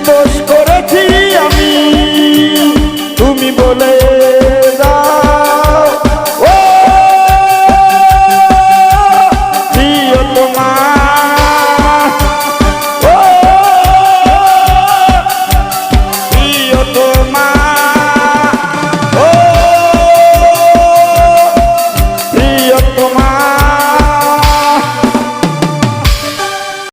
দোষ করেছি আমি। তুমি বলে